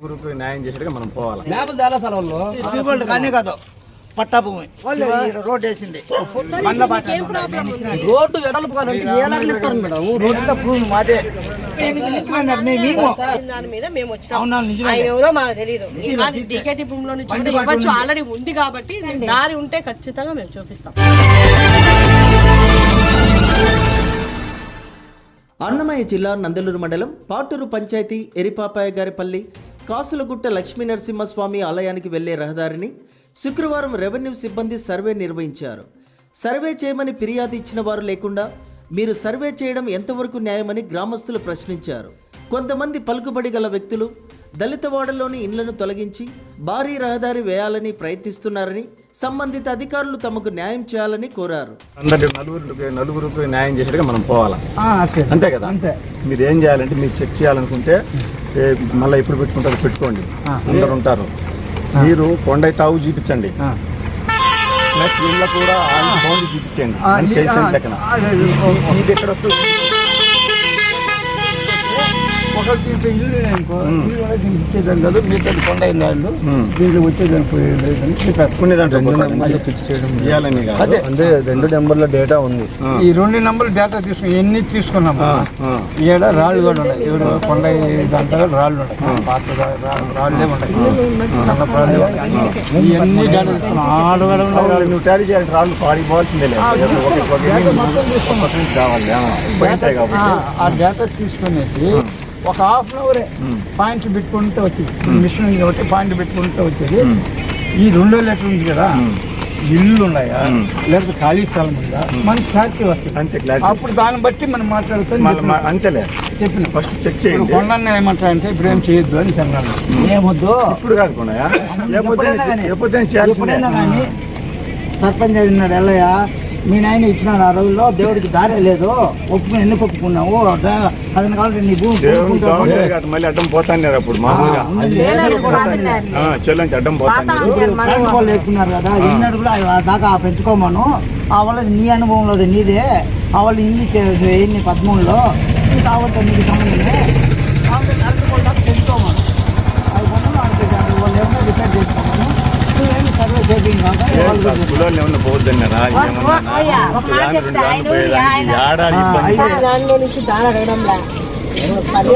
ఊరికి న్యాయం చేసేట్టుగా మనం పోవాలి. కానీ కాదు. పట్టా భూమి రోడ్ వేసింది. రోడ్డు వెడల్పు మాదే. భూమిలో నుంచి ఇవ్వచ్చు ఆల్రెడీ ఉంది కాబట్టి దారి ఉంటే ఖచ్చితంగా మేము చూపిస్తాం. అన్నమయ్య జిల్లా నందలూరు మండలం పాటూరు పంచాయతీ ఎరిపాపాయ గారిపల్లి కాసులగుట్ట లక్ష్మీ నరసింహస్వామి ఆలయానికి వెళ్ళే రహదారిని శుక్రవారం రెవెన్యూ సిబ్బంది సర్వే నిర్వహించారు. సర్వే చేయమని ఫిర్యాదు ఇచ్చిన వారు లేకుండా మీరు సర్వే చేయడం ఎంతవరకు న్యాయమని గ్రామస్తులు ప్రశ్నించారు. కొంతమంది పలుకుబడి గల వ్యక్తులు దళితవాడలోని ఇండ్లను తొలగించి భారీ రహదారి వేయాలని ప్రయత్నిస్తున్నారని సంబంధిత అధికారులు తమకు న్యాయం చేయాలని కోరారు. అందరి నలుగురికి నలుగురికి న్యాయం చేసేట్టుగా మనం పోవాలి? అంతే కదా? మీరు ఏం చేయాలంటే మీరు చెక్ చేయాలనుకుంటే మళ్ళీ ఎప్పుడు పెట్టుకుంటారో పెట్టుకోండి. అందరు ఉంటారు. మీరు కొండ తావు చూపించండి. ప్లస్ ఇళ్ళ కూడా ఫోన్ చూపించండి. ఇది ఎక్కడ వస్తుంది? ఒకటి ఇల్లు అనుకో దీనికి ఇచ్చేదాన్ని కాదు మిగతా కొండ ఇల్లు ఉమ్. దీంట్లో వచ్చేదాన్ని పోయేదాన్ని చెప్పారు. అదే అంటే రెండు నెంబర్ల డేటా ఉంది. ఈ రెండు నెంబర్లు డేటా తీసుకుని ఎన్ని తీసుకున్నాము. ఈడ రాళ్ళు కూడా ఉన్నాయి. ఈడ కొండ దాంట్లో రాళ్ళు ఉన్నాయి. పాత రాళ్ళే ఉన్నాయి. ఇవన్నీ డేటా తీసుకున్నాం నువ్వు టాలీ చేయాలి రాళ్ళు పాడిపోవాల్సిందే లేదు ఆ, డేటా తీసుకునేసి ఒక హాఫ్ అన్ అవరే పాయింట్స్ పెట్టుకుంటే వచ్చేది. మిషన్ ఉంది కాబట్టి పాయింట్ పెట్టుకుంటే వచ్చేది. ఈ రెండో లెటర్ ఉంది కదా ఇల్లు ఉన్నాయా లేకపోతే ఖాళీ స్థలం ఉందా మనకి ఫ్యాక్టరీ వస్తుంది. అంతే క్లారిటీ అప్పుడు దాన్ని బట్టి మనం మాట్లాడుతాం అంతేలే. చెప్పిన. ఫస్ట్ చెక్ ఇప్పుడు చేయండి కొండన్న ఏమంటారంటే ఇప్పుడు ఏం చేయొద్దు అని చెప్పాను ఏమొద్దు? ఇప్పుడు కాదు కొనయా లేకపోతే. లేకపోతే సర్పంచ్ అడిగినాడు ఎల్లయ్య. మీ నాయన ఇచ్చినాడు ఆ రోజుల్లో దేవుడికి దారే లేదు. ఒప్పుకుని ఎందుకు ఒప్పుకున్నావు? అతను కావాలి నీ భూమి మళ్ళీ అడ్డం పోతాన్నారు అప్పుడు మామూలుగా. చెల్లంచి అడ్డం పోతాను వాళ్ళు వేసుకున్నారు కదా ఇన్ని అడుగులు ఆ దాకా పెంచుకోమను. ఆ వాళ్ళ నీ అనుభవంలో నీదే. ఆ వాళ్ళు ఇన్ని ఎన్ని పదమూడులో. నీకు కావాలి నీకు సంబంధమే కాబట్టి కరెంట్ పోల్ దాకా పెంచుకోమను అది కొన్నాను వాడికి అది వాళ్ళు ఏమన్నా రిపేర్ చేసుకోమను నువ్వేమి సర్వే చేపింగ్ కాక వాళ్ళు కూడా స్కూల్లో ఏమన్నా పోవద్దన్నారా ఏమన్నా దాని రెండు దాన్ని పోయేదానికి ఏడాది ఇబ్బంది దానిలో నుంచి అడగడంలా? దాని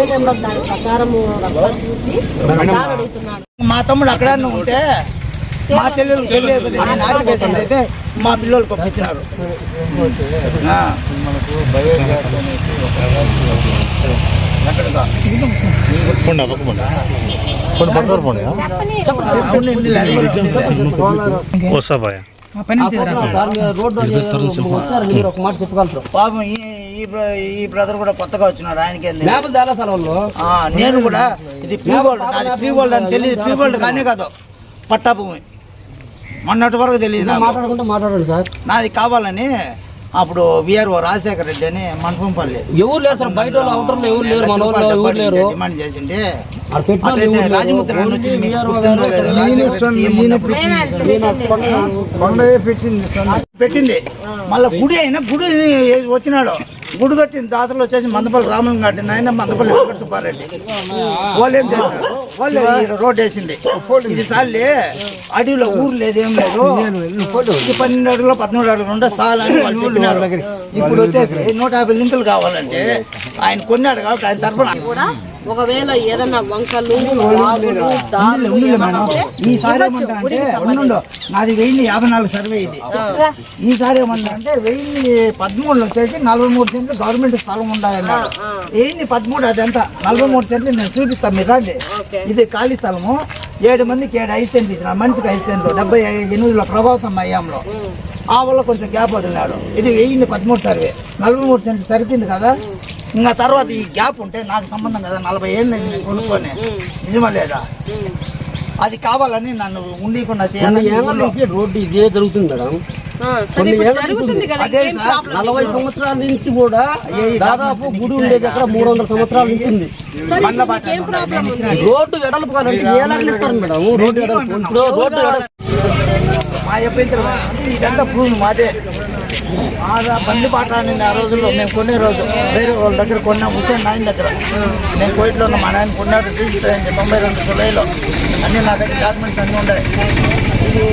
చూసి మా తమ్ముడు అక్కడ ఉంటే మా చెల్లెలు పెళ్ళి నేను అయితే మా పిల్లలు పంపించినారు. రోడ్డు వచ్చారు మీరు ఒక మాట చెప్పగలుగుతారు పాపం ఈ ఈ బ్ర- ఈ బ్రదర్ కూడా కొత్తగా వచ్చినాడు ఆయనకేం నేను కూడా ఇది ప్రీ గోల్డ్ నాది ప్రీ గోల్డ్ అని తెలియదు. ప్రీ గోల్డ్ కానీ కాదు. పట్టా భూమి. మొన్నటి వరకు తెలియదు. మాట్లాడుకుంటే మాట్లాడండి సార్. నాది కావాలని అప్పుడు విఆర్ఓ రాజశేఖర రెడ్డి అని మండపంపల్లి ఎవరు లేరు సార్? బయట వాళ్ళు అవుటర్లో ఎవరు లేరు? మన వాళ్ళు ఎవరు లేరు? డిమాండ్ పెట్టింది. మళ్ళీ గుడి అయినా గుడి వచ్చినాడు. గుడి కట్టిన దాతలు వచ్చేసి మందపల్లి రాములు కట్టిన ఆయన మందపల్లి వెంకట సుబ్బారెడ్డి. వాళ్ళు ఏం చేశారు? వాళ్ళు రోడ్ వేసింది. ఇది సార్లే అడవిలో ఊరు లేదు ఏం లేదు. ఇది పన్నెండు అడుగులు పదమూడు అడుగులు ఉండే సాల్ అని వాళ్ళు చెప్పినారు. ఇప్పుడు వచ్చేసి నూట యాభై లింకులు కావాలంటే ఆయన కొన్నాడు కాబట్టి ఆయన తరఫున కూడా ఒకవేళ ఏదన్నా వంకలు ఈసారి. ఏమంటా నాది వెయ్యి యాభై నాలుగు సర్వే ఇది. ఈసారి ఏమన్నా అంటే వెయ్యి పదమూడులో వచ్చేసి నలభై మూడు సెంట్లు గవర్నమెంట్ స్థలం ఉండాలన్నారు వెయ్యి పదమూడు అదంతా నలభై మూడు సెంట్లు నేను చూపిస్తాను మీరు రండి. ఇది ఖాళీ స్థలము. ఏడు మందికి ఏడు ఐదు సెంట్లు ఇచ్చిన మనిషికి ఐదు సెంట్లు డెబ్బై ఎనిమిదిలో ప్రభావితం అయ్యాంలో. ఆ వల్ల కొంచెం గ్యాప్ వదిలినాడు. ఇది వెయ్యిన్ని పదమూడు సర్వే. నలభై మూడు సెంట్లు సరిపోయింది కదా? ఇంకా తర్వాత ఈ గ్యాప్ ఉంటే నాకు సంబంధం కదా నలభై ఏళ్ళు నేను కొనుక్కొని. నిజమా లేదా? అది కావాలని నన్ను ఉండకుండా. నుంచి రోడ్డు ఇదే జరుగుతుంది మేడం. ఆ, సరే ఇప్పుడు జరుగుతుంది కదా అదే ఏం సార్. ప్రాబ్లం నలభై సంవత్సరాల నుంచి కూడా దాదాపు గుడి అక్కడ మూడు వందల సంవత్సరాల నుంచి ఉంది? రోడ్డు వెడల్పు ఏ మేడం? రోడ్డు వెడల్పు. రోడ్డు వెడల్పు. మా ఇదంతా భూమి మాదే. బండి పాట అనేది ఆ రోజుల్లో. మేము కొనే రోజు. వేరే వాళ్ళ దగ్గర కొన్నాం. హుసేన్ నాయన దగ్గర. నేను కోయిట్లో ఉన్న మా నాయన కొన్నాడు రిజిస్టర్ అయింది తొంభై రెండు జూలైలో అన్నీ నా దగ్గర డాక్యుమెంట్స్ అన్నీ ఉన్నాయి. ఇది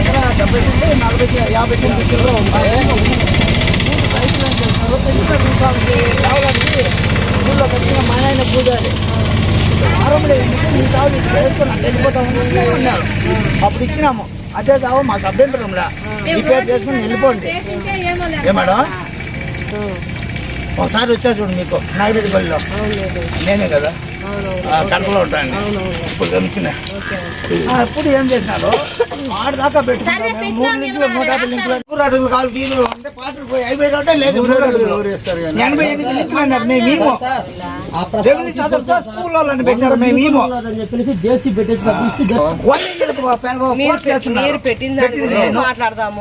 ఎక్కడ డెబ్బై తొమ్మిది నలభై యాభై తొమ్మిది కిలో ఉన్నాయి. రైతులు ఏం చేస్తున్నారు ఊళ్ళో పెట్టిన మా నాయన పూజారి ఎందుకు? మీ తావు అప్పుడు ఇచ్చినాము. అదే తావు మాకు అభ్యంతరంలా రిపేర్ చేసుకుని వెళ్ళిపోండి. ఏ మేడం? ఒకసారి వచ్చా చూడు మీకు. నాగిరెడ్డిపల్లిలో నేనే కదా. ఆ, కడపలో ఉంటాను ఇప్పుడు కనుక్కున్నా అప్పుడు ఏం చేసినారు? ఆడ దాకా పెట్టుకున్నారు మేము మూడు లింకులు నూట యాభై లింకులు నూరు అడుగులు కాలు తీరు అంటే పాటలు పోయి అయిపోయి రోడ్డే లేదు. నూరు అడుగులు ఎనభై ఎనిమిది లింకులు అన్నారు. మేము రెవెన్యూ చదువు సార్ స్కూల్ వాళ్ళని పెట్టారు మేము వాళ్ళు. మీరు పెట్టింది. మాట్లాడదాము.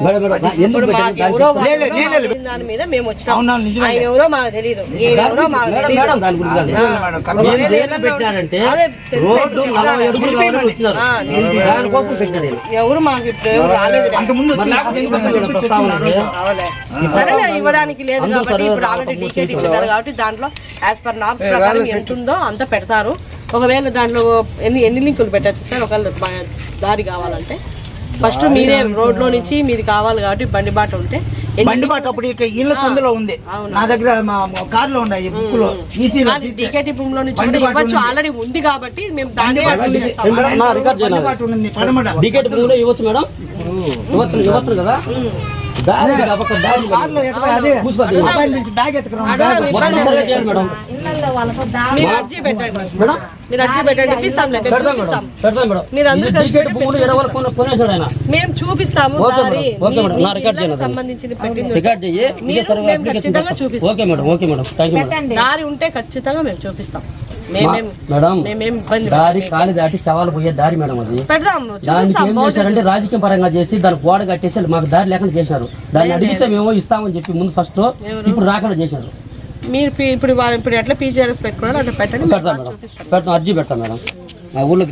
ఎవరో దాని మీద మేము వచ్చినాం. అవునా, నిజమే. మాకు తెలియదు తెలియదు. ఎవరు ఇప్పుడు ఎవరు రాలేదు? సరేలే ఇవ్వడానికి లేదు కాబట్టి సరే, ఇప్పుడు ఆల్రెడీ టికెట్ ఇచ్చారు కాబట్టి దాంట్లో యాజ్ పర్ నామ్స్ ప్రకారం ఎంత ఉందో అంత పెడతారు. ఒకవేళ దాంట్లో ఎన్ని ఎన్ని లింకులు పెట్టచ్చు సార్? ఒకవేళ దారి కావాలంటే. ఫస్ట్ మీరే రోడ్లో నుంచి మీది కావాలి కాబట్టి బండి బాట ఉంటే బండి బాట అప్పుడు ఇక్కడ ఇళ్ళ సందులో ఉంది. నా దగ్గర మా కార్లో ఉన్నాయి బుక్కులు ఈసీలో కానీ టికెట్ భూమిలో నుంచి బండి కూడా బాట ఇవ్వచ్చు ఉంది. ఆల్రెడీ ఉంది కాబట్టి మేము దాన్ని పడమట. టికెట్ ఇవ్వచ్చు మేడం. ఇవ్వచ్చు ఇవ్వచ్చు కదా? బ్యాగ్ మేడం మీరు అర్జీ పెట్టండి మేడం మీరు అర్జీ పెట్టండి ఇప్పిస్తాం మేము చూపిస్తాం. మీరు అందరూ కలిసి మేము చూపిస్తాము దారి. సంబంధించింది పెట్టింది ఖచ్చితంగా. చూపిస్తాం. దారి ఉంటే ఖచ్చితంగా మేము చూపిస్తాం. మేమేం మేడం మేమేం ఇబ్బంది దారి. కాలి దాటి సవాలు పోయే దారి మేడం అది. దానికి ఏం. చేశారంటే రాజకీయ పరంగా చేసి దానికి గోడ కట్టేసి మాకు దారి లేకుండా చేశారు. దాన్ని అడిగితే మేము ఇస్తామని చెప్పి ముందు ఫస్ట్ ఇప్పుడు రాకుండా చేశారు. మీరు ఇప్పుడు ఇప్పుడు ఎట్లా పీజీఆర్ఎస్ పెట్టుకున్నారో అట్లా పెట్టండి. పెడతాం మేడం. పెడతాం అర్జీ పెడతాం మేడం. మా ఊళ్ళో